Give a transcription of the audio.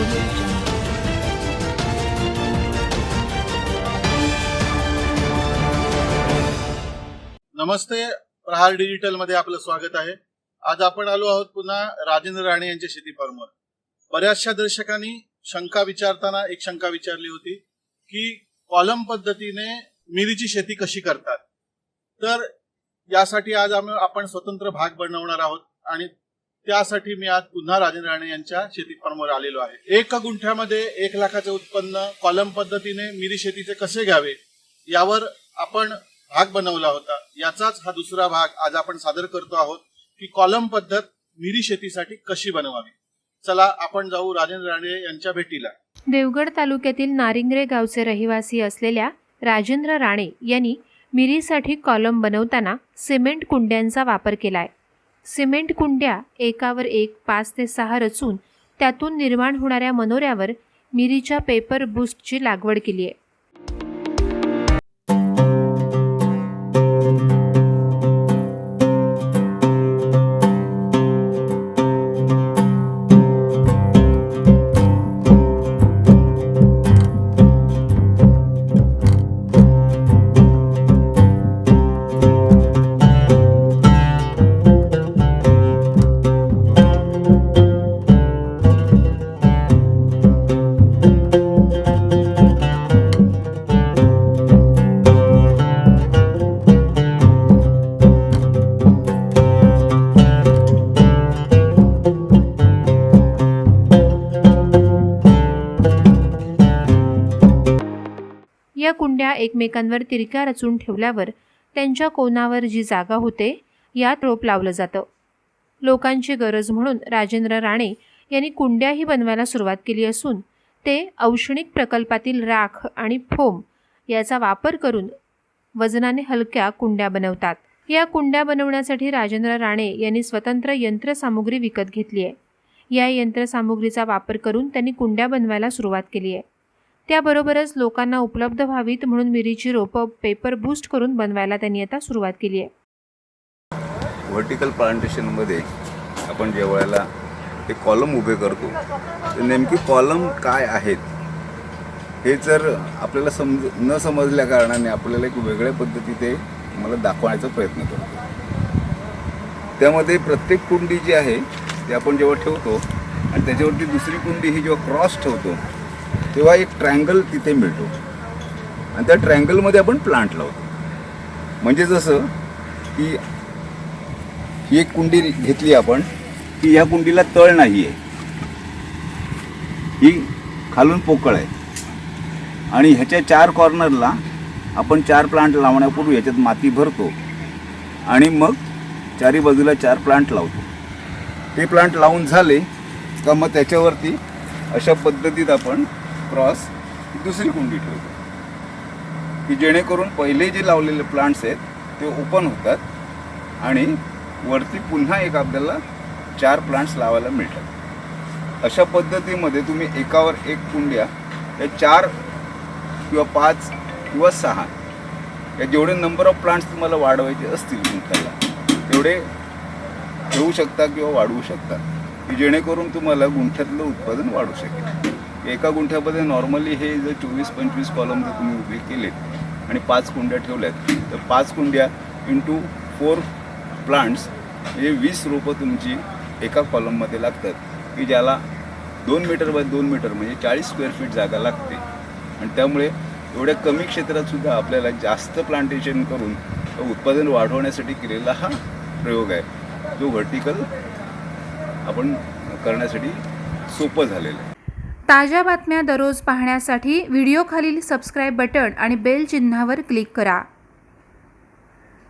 नमस्ते प्रहार डिजिटलमध्ये आपलं स्वागत आहे. आज आपण आलो आहोत पुन्हा राजेंद्र राणे यांच्या शेती फार्मवर बऱ्याचशा दर्शकांनी शंका विचारताना एक शंका विचारली होती की कॉलम पद्धतीने मिरीची शेती कशी करतात? तर यासाठी आज आम्ही आपण स्वतंत्र भाग बनवणार आहोत आणि त्यासाठी मी आज पुन्हा राजेंद्र राणे यांच्या शेती फार्मवर आलेलो आहे. एका गुंठ्यामध्ये एक लाखाचे उत्पन्न कॉलम पद्धतीने मिरी शेतीचे कसे घ्यावे यावर आपण भाग बनवला होता. याचाच हा दुसरा भाग आज आपण सादर करतो आहोत की कॉलम पद्धत मिरी शेतीसाठी कशी बनवावी. चला आपण जाऊ राजेंद्र राणे यांच्या भेटीला. देवगड तालुक्यातील नारिंगरे गावचे रहिवासी असलेल्या राजेंद्र राणे यांनी मिरीसाठी कॉलम बनवताना सिमेंट कुंड्यांचा वापर केलाय. सिमेंट कुंड्या एकावर एक पाच ते सहा रचून त्यातून निर्माण होणाऱ्या मनोऱ्यावर मिरीच्या पेपर बुस्टची लागवड केली आहे. या कुंड्या एकमेकांवर तिरक्या रचून ठेवल्यावर त्यांच्या कोनावर जी जागा होते यात रोप लावलं जातं. लोकांची गरज म्हणून राजेंद्र राणे यांनी कुंड्याही बनवायला सुरुवात केली असून ते औष्णिक प्रकल्पातील राख आणि फोम याचा वापर करून वजनाने हलक्या कुंड्या बनवतात. या कुंड्या बनवण्यासाठी राजेंद्र राणे यांनी स्वतंत्र यंत्रसामुग्री विकत घेतली आहे. या यंत्रसामुग्रीचा वापर करून त्यांनी कुंड्या बनवायला सुरुवात केली आहे. त्याबरोबरच लोकांना उपलब्ध व्हावीत म्हणून मिरीची रोपं पेपर बूस्ट करून बनवायला त्यांनी आता सुरुवात केली आहे. व्हर्टिकल प्लांटेशनमध्ये आपण ज्या वेळेला ते कॉलम उभे करतो. तर नेमकी कॉलम काय आहेत हे जर आपल्याला समज न समजल्या कारणाने आपल्याला एक वेगळ्या पद्धती ते मला दाखवण्याचा प्रयत्न करतो. त्यामध्ये प्रत्येक कुंडी जी आहे ती आपण जेव्हा ठेवतो आणि त्याच्यावरती दुसरी कुंडी ही जेव्हा क्रॉस ठेवतो तेव्हा एक ट्रँगल तिथे मिळतो. आणि त्या ट्रँगलमध्ये आपण प्लांट लावतो. म्हणजे जसं की ही एक कुंडी घेतली आपण की ह्या कुंडीला तळ नाही आहे ही खालून पोकळ आहे. आणि ह्याच्या चार कॉर्नरला आपण चार प्लांट लावण्यापूर्वी ह्याच्यात माती भरतो आणि मग चारी बाजूला चार प्लांट लावतो. ते प्लांट लावून झाले का मग त्याच्यावरती अशा पद्धतीत आपण क्रॉस दुसरी कुंडी ठेवतो. की जेणेकरून पहिले जे लावलेले प्लांट्स आहेत ते ओपन होतात आणि वरती पुन्हा एक आपल्याला चार प्लांट्स लावायला मिळतात. अशा पद्धतीमध्ये तुम्ही एकावर एक कुंड्या या चार किंवा पाच किंवा सहा या जेवढे नंबर ऑफ प्लांट्स तुम्हाला वाढवायचे असतील गुंठ्याला तेवढे ठेवू शकता किंवा वाढवू शकता की जेणेकरून तुम्हाला गुंठ्यातलं उत्पादन वाढू शकेल. एका गुंठ्यामध्ये नॉर्मली हे जर चोवीस पंचवीस कॉलम जर तुम्ही उभे केलेत आणि पाच कुंड्या ठेवल्यात तर पाच कुंड्या इंटू फोर प्लांट्स म्हणजे वीस रोपं तुमची एका कॉलममध्ये लागतात. की ज्याला दोन मीटर बाय दोन मीटर म्हणजे चाळीस स्क्वेअर फीट जागा लागते. आणि त्यामुळे एवढ्या कमी क्षेत्रात सुद्धा आपल्याला जास्त प्लांटेशन करून उत्पादन वाढवण्यासाठी केलेला हा प्रयोग आहे. जो व्हर्टिकल आपण करण्यासाठी सोपं झालेलं आहे. ताज्या बातम्या दररोज पाहण्यासाठी व्हिडिओखालील सबस्क्राईब बटण आणि बेल चिन्हावर क्लिक करा.